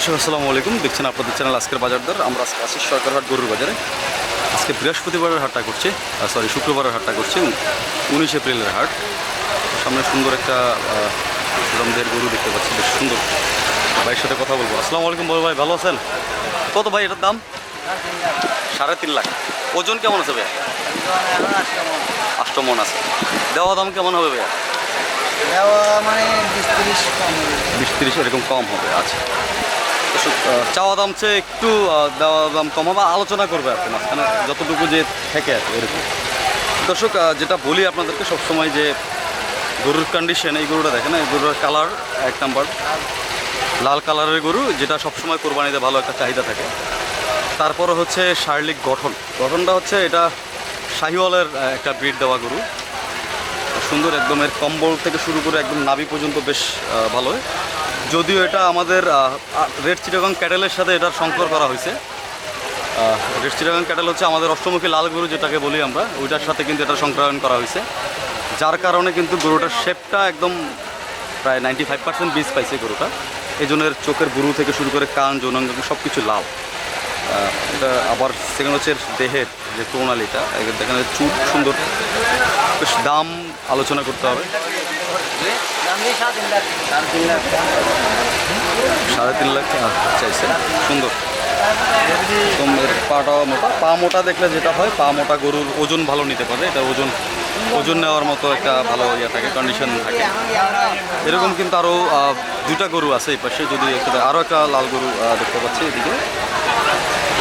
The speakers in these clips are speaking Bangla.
দর্শক আসসালামু আলাইকুম। দেখছেন আপনাদের চ্যানেল আজকের বাজার দর। আমরা আজকে আছি সরকারহাট গরুর বাজারে। আজকে বৃহস্পতিবারের হাটটা করছে সরি শুক্রবারের হাটটা করছে উনিশ এপ্রিলের হাট। সামনে সুন্দর একটা সুরামদের গরু দেখতে পাচ্ছি বেশ সুন্দর। ভাইয়ের সাথে কথা বলব। আসসালামু আলাইকুম বড় ভাই ভালো আছেন? কত ভাই এটার দাম? সাড়ে তিন লাখ। ওজন কেমন আছে ভাইয়া? আষ্টমন আছে। দেওয়া দাম কেমন হবে ভাইয়া? দেওয়া মানে বিশ তিরিশ বিশ তিরিশ এরকম কম হবে আচ্ছা। চাওয়া দাম চেয়ে একটু দেওয়া দাম কম হবে আলোচনা করবে আর মাঝখানে যতটুকু যে থেকে আর এরকম। দর্শক যেটা বলি আপনাদেরকে সবসময় যে গরুর কন্ডিশন এই গরুটা দেখেন, এই গরুর কালার এক নাম্বার লাল কালারের গরু, যেটা সবসময় কোরবানিতে ভালো একটা চাহিদা থাকে। তারপরে হচ্ছে শারীরিক গঠন। গঠনটা হচ্ছে এটা শাহিওয়ালের একটা ব্রিড দেওয়া গরু। সুন্দর একদম এর কম্বল থেকে শুরু করে একদম নাভি পর্যন্ত বেশ ভালো যদিও এটা আমাদের রেড চিটাগাং ক্যাটেলের সাথে এটার সংকর করা হয়েছে। রেড চিটাগাং ক্যাটেল হচ্ছে আমাদের অষ্টমুখী লাল গরু যেটাকে বলি আমরা, ওইটার সাথে কিন্তু এটা সংক্রমণ করা হয়েছে। যার কারণে কিন্তু গরুটার শেপটা একদম প্রায় নাইনটি ফাইভ পার্সেন্ট বীজ পাইছে গরুটা। এই জন্য চোখের গুরু থেকে শুরু করে কান, যৌনাঙ্গ সব কিছু লাভ এটা আবার সেকেন্ড হচ্ছে দেহের যে প্রণালীটা দেখেন চুল সুন্দর। বেশ দাম আলোচনা করতে হবে। সাড়ে তিন লাখ চাইছে। সুন্দর। এর পাটা মোটা। পা মোটা দেখলে যেটা হয়, পা মোটা গরুর ওজন ভালো নিতে পারে। এটা ওজন ওজন নেওয়ার মতো একটা ভালো ইয়ে থাকে কন্ডিশন থাকে। এরকম কিন্তু আরও দুটা গরু আছে এই পাশে। যদি আরও একটা লাল গরু দেখতে পাচ্ছি এদিকে।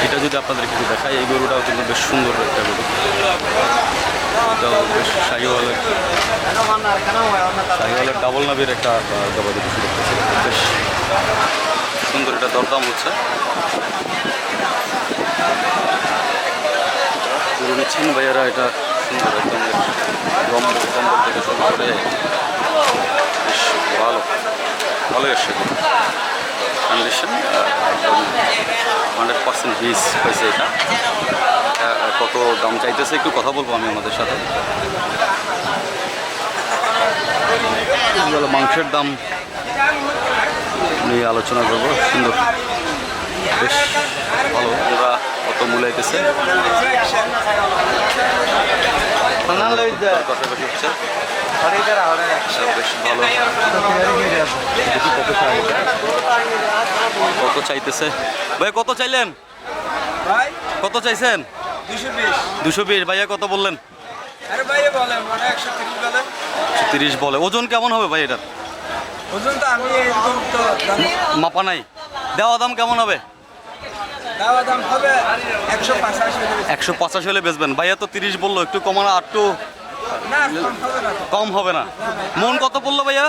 এটা যদি আপনাদের কিছু দেখায় এই গরুটাও কিন্তু বেশ সুন্দর একটা গরু। এটাও বেশ শাহিওয়ালের শাহিওয়ালের ডাবল নাবির একটা গবাদি পশু দেখতেছি বেশ সুন্দর এটা দরদাম হচ্ছে। গরু নিচ্ছেন ভাইয়ারা, এটা সুন্দর একদম এর রম্বর থেকে শুরু ভালো ভালো এসছে কন্ডিশন হান্ড্রেড পার্সেন্ট বীজ হয়েছে এটা. এটা, কত দাম চাইতেছে একটু কথা বলব আমি আমাদের সাথে। মাংসের দাম নিয়ে আলোচনা করব সুন্দর। বেশ ভালো ওরা কত মূলাইতেছে। কষাকষি হচ্ছে। আচ্ছা, বেশ ভালো। কত চাইতেছে? ভাই কত চাইলেন? কত চাইছেন? দুশো বিশ। ভাইয়া কত বললেন? বলে মানে তিরিশ বলে। ওজন কেমন হবে ভাই এটার? ওজন তো আমি মাপা নাই। দেওয়া দাম কেমন হবে? একশো পাঁচাশি হলে বেচবেন। ভাইয়া তো তিরিশ বলল একটু কমানো না কম হবে না কম হবে না। মন কত পড়ল ভাইয়া?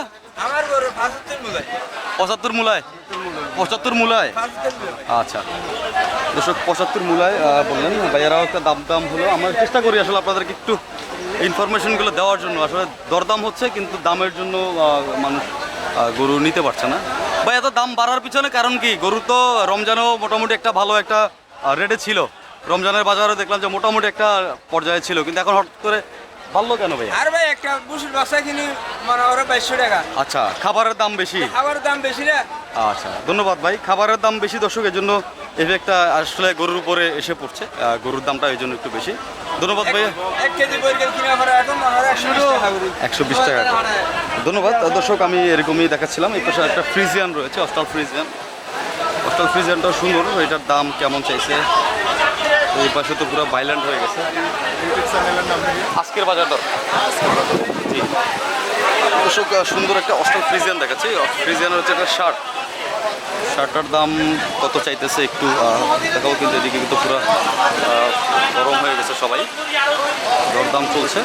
পাঁচাত্তর মূল্য। পঁচাত্তর মূলায়? আচ্ছা। দর্শক পঁচাত্তর মূলায় বললেন। ভাইয়ারাও একটা দাম দাম হলো। আমরা চেষ্টা করি আসলে আপনাদেরকে একটু ইনফরমেশনগুলো দেওয়ার জন্য। আসলে দরদাম হচ্ছে কিন্তু দামের জন্য মানুষ গরু নিতে পারছে না। ভাই এত দাম বাড়ার পিছনে কারণ কি? গরু তো রমজানও মোটামুটি একটা ভালো একটা রেটে ছিল। রমজানের বাজারে দেখলাম যে মোটামুটি একটা পর্যায়ে ছিল। কিন্তু এখন হঠাৎ করে ভালো কেন ভাই আর ভাই একটা বুসুর বাসা কিনি মানে ওরা বাইশশো টাকা। আচ্ছা খাবারের দাম বেশি? খাবারের দাম বেশি না আচ্ছা ধন্যবাদ ভাই। খাবারের দাম বেশি দর্শক এর জন্য এফেক্টটা আসলে গরুর উপরে এসে পড়ছে। গরুর দামটা এই জন্য একটু বেশি। ধন্যবাদ ভাই। এক কেজি বইকেল কিনা পরে এখন আমার একশো বিশ টাকা ধন্যবাদ। দর্শক আমি এরকমই দেখাচ্ছিলাম। এই পাশে একটা ফ্রিজিয়ান রয়েছে অস্টাল ফ্রিজিয়ান। অস্টাল ফ্রিজিয়ানটাও সুন্দর। এটার দাম কেমন চাইছে? এই পাশে তো পুরো ভাইল্যান্ড হয়ে গেছে। আজকের বাজার দর। জি। দর্শক সুন্দর একটা অস্টাল ফ্রিজিয়ান দেখাচ্ছি। ফ্রিজিয়ান হচ্ছে একটা শার্ট। শার্টটার দাম কত চাইতেছে একটু দেখাবো কিন্তু এদিকে কিন্তু পুরো গরম হয়ে গেছে সবাই। দরদাম চলছে।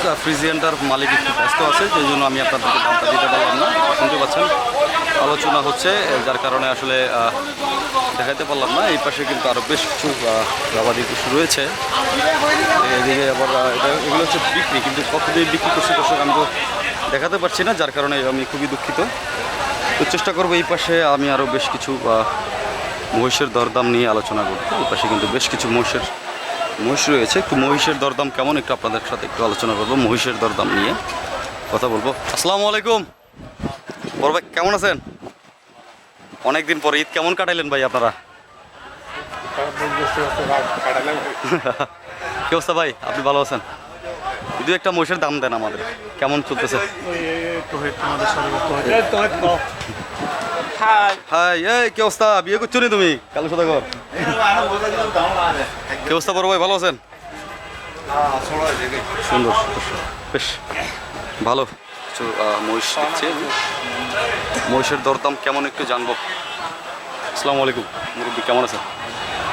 আহ, ফ্রিজিয়ানটার মালিক একটু ব্যস্ত আছে সেই জন্য আমি আপনাদেরকে দামটা দিতে পারলাম না। শুনতে পাচ্ছেন? আলোচনা হচ্ছে, যার কারণে আসলে দেখাতে পারলাম না। এই পাশে কিন্তু আরও বেশ কিছু গবাদি পশু রয়েছে। এদিকে আবার এটা, এগুলো হচ্ছে বিক্রি, কিন্তু কতদিন বিক্রি করছে দর্শক, আমি তো দেখাতে পারছি না, যার কারণে আমি খুবই দুঃখিত। তো চেষ্টা করব এই পাশে আমি আরও বেশ কিছু মহিষের দরদাম নিয়ে আলোচনা করতে। এই পাশে কিন্তু বেশ কিছু মহিষের, মহিষ রয়েছে। একটু মহিষের দরদাম কেমন, একটু আপনাদের সাথে একটু আলোচনা করব, মহিষের দরদাম নিয়ে কথা বলব। আসসালামু আলাইকুম। বড় ভাই, কেমন আছেন? অনেকদিন পরে ঈদ কেমন কাটাইলেন ভাই আপনারা? কি অবস্থা ভাই? আপনি ভালো আছেন? দু একটা মহিষের দাম দেন আমাদের। কেমন চলতেছে? হাই, এই, কি অবস্থা? বিয়ে করছ নি তুমি? কালো সদাগর কি অবস্থা বড় ভাই, ভালো আছেন? সুন্দর। বেশ, ভালো। কিছু মহিষ আমি। মহিষের দরদাম কেমন একটু জানব। আসসালামু আলাইকুম। মুরব্বী কেমন আছেন?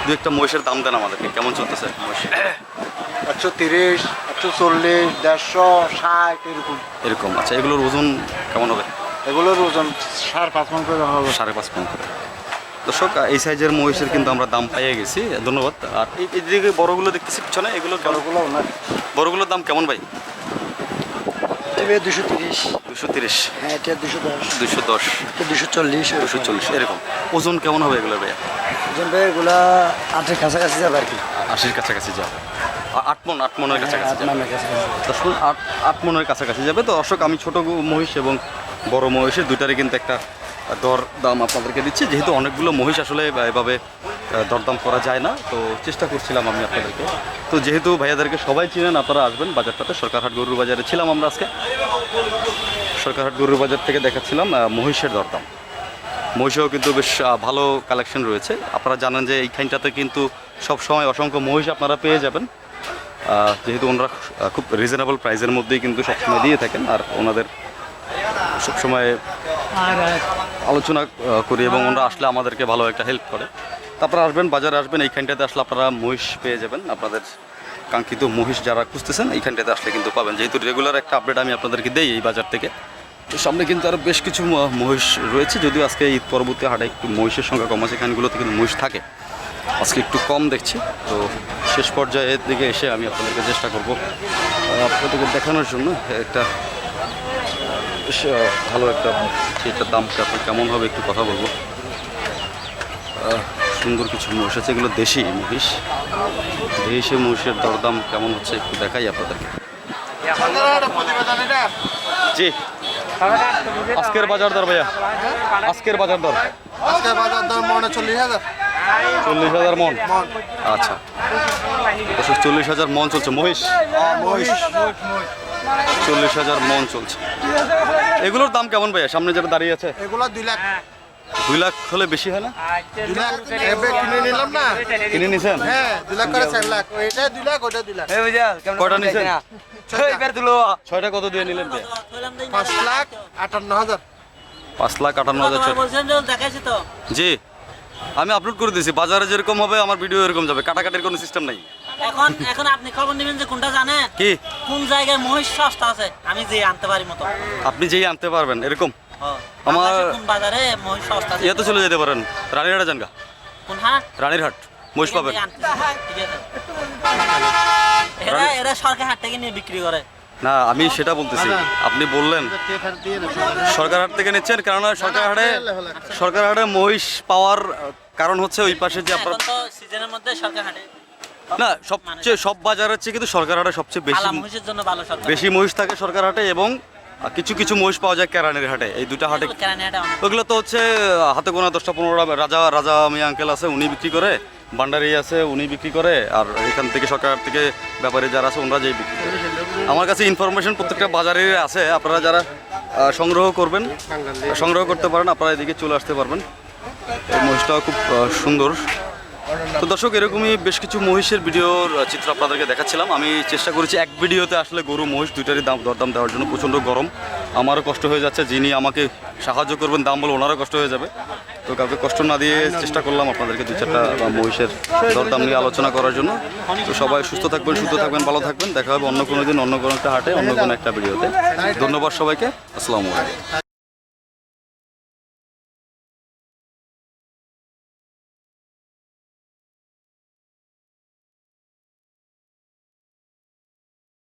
দু একটা মহিষের দাম দেন আমাদেরকে কেমন চলতেছে? একশো তিরিশ একশো চল্লিশ দেড়শো ষাট এরকম। এরকম আচ্ছা এগুলোর ওজন কেমন হবে? এগুলোর ওজন সাড়ে পাঁচ মন করে হবে। সাড়ে পাঁচ পয়েন্ট করে। দর্শক এই সাইজের মহিষের কিন্তু আমরা দাম পাইয়ে গেছি ধন্যবাদ। আর এই দিকে বড়গুলো দেখতেছি পিছনে এগুলো বড়গুলো না। বড়গুলোর দাম কেমন ভাই? দুশো তিরিশ। দুশো তিরিশ। হ্যাঁ এটা দুশো দশ। দুশো দশ। এটা দুশো চল্লিশ দুশো চল্লিশ এরকম। ওজন কেমন হবে এগুলো ভাইয়া? ওজন ভাই এগুলা আটের কাছাকাছি যাবে আর কি। আশির কাছাকাছি যাবে। আট মন আট মনের কাছাকাছি আট যাবে। নামের কাছাকাছি আট আট মনের কাছাকাছি যাবে। তো অশোক আমি ছোট মহিষ এবং বড় মহিষের দুইটারই কিন্তু একটা দর দাম আপনাদেরকে দিচ্ছি। যেহেতু অনেকগুলো মহিষ আসলে এভাবে দরদাম করা যায় না। তো চেষ্টা করছিলাম আমি আপনাদেরকে। তো যেহেতু ভাইয়াদেরকে সবাই চিনেন আপনারা আসবেন বাজারটাতে। সরকারহাট গরুর বাজারে ছিলাম আমরা আজকে। সরকারহাট গরুর বাজার থেকে দেখাচ্ছিলাম মহিষের দরদাম। মহিষেও কিন্তু বেশ ভালো কালেকশন রয়েছে। আপনারা জানেন যে এইখানটাতে কিন্তু সব সময় অসংখ্য মহিষ আপনারা পেয়ে যাবেন। যেহেতু ওনারা খুব রিজনেবল প্রাইসের মধ্যেই কিন্তু সবসময় দিয়ে থাকেন। আর ওনাদের সবসময় আলোচনা করি এবং ওনারা আসলে আমাদেরকে ভালো একটা হেল্প করে। তারপরে আসবেন, বাজারে আসবেন, এইখানটাতে আসলে আপনারা মহিষ পেয়ে যাবেন। আপনাদের কাঙ্ক্ষিত মহিষ যারা খুঁজতেছেন, এইখানটাতে আসলে কিন্তু পাবেন। যেহেতু রেগুলার একটা আপডেট আমি আপনাদেরকে দেই এই বাজার থেকে, তো সামনে কিন্তু আরও বেশ কিছু মহিষ রয়েছে। যদিও আজকে ঈদ পরবর্তী হাটে একটু মহিষের সংখ্যা কম আছে, এখানগুলোতে কিন্তু মহিষ থাকে। আজকে একটু কম দেখছি। তো শেষ পর্যায়ের দিকে এসে আমি আপনাদেরকে চেষ্টা করব আপনাদেরকে দেখানোর জন্য একটা ভালো একটা সেটার আপনার কেমন হবে একটু কথা বলব। সুন্দর কিছু মহিষ আছে এগুলো দেশি মহিষ। দেশি মহিষের দরদাম কেমন হচ্ছে একটু দেখাই আপনাদেরকে। জি। আজকের বাজার দর ভাইয়া? আজকের বাজার দর? আজকে বাজার দাম মনে চল্লিশ হাজার। চল্লিশ হাজার মন? আচ্ছা। চল্লিশ হাজার মন চলছে। মহিষ। চল্লিশ হাজার মন চলছে। এগুলোর দাম কেমন ভাইয়া? সামনে যেটা দাঁড়িয়ে আছে। এগুলো দুই লাখ। দুই লাখ হলে বেশি হয় না? দুই লাখ কিনে নিলাম না? কিনে নিছেন? হ্যাঁ দুই লাখ করে চার লাখ। ওইটা দুই লাখ ওইটা দুই লাখ। কয়টা নিছেন? ছয়টা কত দিয়ে নিলেন? পাঁচ লাখ আটান্ন হাজার। পাঁচ লাখ আটান্ন হাজার জি। আমি আপলোড করে দিয়েছি বাজারে যেরকম হবে আমার ভিডিও এরকম যাবে। কাটাকাটির কোনো সিস্টেম নাই। এখন এখন আপনি খবর নেবেন যে কোনটা জানেন? কি? কোন জায়গায় মহিষ সস্তা আছে? আমি যে আনতে পারি মতো। আপনি যেই আনতে পারবেন এরকম। আমার- বাংলাদেশের কোন বাজারে মহিষ সস্তা ইয়েতে চলে যেতে পারেন রানীরহাটে যান গা কোন হাট রানীরহাট মহিষ পাবেন। এখান থেকে আনতেছি। ঠিক আছে। এরা এরা সরকার হাট থেকে নিয়ে বিক্রি করে। না আমি সেটা বলতেছি। আপনি বললেন সরকার হাট থেকে নিচ্ছেন কেননা সরকার হাটে সরকার হাটে মহিষ পাওয়ার কারণ হচ্ছে ওই পাশে যে আপনার সিজনের মধ্যে সরকার হাটে না সবচেয়ে সব বাজারের চেয়ে কিন্তু সরকার হাটে সবচেয়ে বেশি আলা মহিষের জন্য ভালো সরকার বেশি মহিষ থাকে সরকার হাটে এবং কিছু কিছু মহিষ পাওয়া যায় কেরানির হাটে। এই দুটা হাটে ওগুলো তো হচ্ছে হাতে গোনা দশটা পনেরোটা রাজা রাজা আমি আঙ্কেল আছে উনি বিক্রি করে ভান্ডারি আছে উনি বিক্রি করে আর এখান থেকে সরকার থেকে ব্যাপারে যারা আছে ওনারা যেই বিক্রি করে। আমার কাছে ইনফরমেশন প্রত্যেকটা বাজারে আছে আপনারা যারা সংগ্রহ করবেন সংগ্রহ করতে পারেন আপনারা এদিকে চলে আসতে পারবেন। এই মহিষটাও খুব সুন্দর। তো দর্শক, এরকমই বেশ কিছু মহিষের ভিডিওর চিত্র আপনাদেরকে দেখাচ্ছিলাম। আমি চেষ্টা করেছি এক ভিডিওতে আসলে গরু, মহিষ দুইটারই দাম, দরদাম দেওয়ার জন্য। প্রচণ্ড গরম। আমারও কষ্ট হয়ে যাচ্ছে। যিনি আমাকে সাহায্য করবেন, দাম বলে ওনারও কষ্ট হয়ে যাবে। তো কাউকে কষ্ট না দিয়ে চেষ্টা করলাম আপনাদেরকে দু চারটা মহিষের দরদাম নিয়ে আলোচনা করার জন্য। তো সবাই সুস্থ থাকবেন সুস্থ থাকবেন, ভালো থাকবেন। দেখা হবে অন্য কোনো দিন, অন্য কোনো একটা হাটে, অন্য কোনো একটা ভিডিওতে। ধন্যবাদ সবাইকে। আসসালামু আলাইকুম।